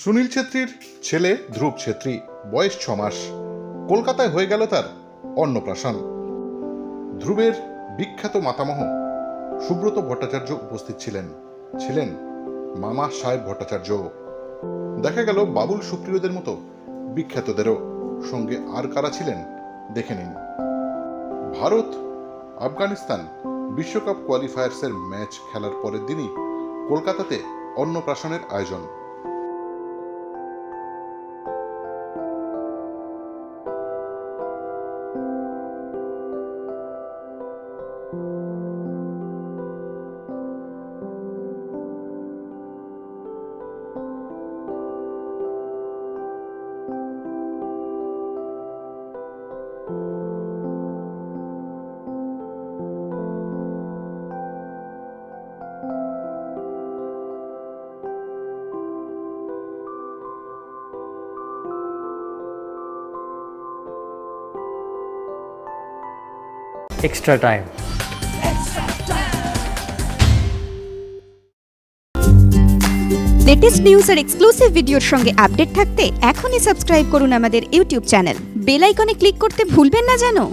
সুনীল ছেত্রীর ছেলে ধ্রুব ছেত্রী, বয়স ছ মাস। কলকাতায় হয়ে গেল তার অন্নপ্রাশন। ধ্রুবের বিখ্যাত মাতামহ সুব্রত ভট্টাচার্য উপস্থিত ছিলেন। ছিলেন মামা সাহেব ভট্টাচার্য। দেখা গেল বাবুল সুপ্রিয়দের মতো বিখ্যাতদেরও। সঙ্গে আর কারা ছিলেন দেখে নিন। ভারত, আফগানিস্তান বিশ্বকাপ কোয়ালিফায়ার্সের ম্যাচ খেলার পরের দিনই কলকাতাতে অন্নপ্রাশনের আয়োজন। Extra time. লেটেস্ট নিউজ আর এক্সক্লুসিভ ভিডিওর সঙ্গে আপডেট থাকতে এখনই সাবস্ক্রাইব করুন আমাদের ইউটিউব চ্যানেল বেল আইকনে ক্লিক করতে ভুলবেন না জানো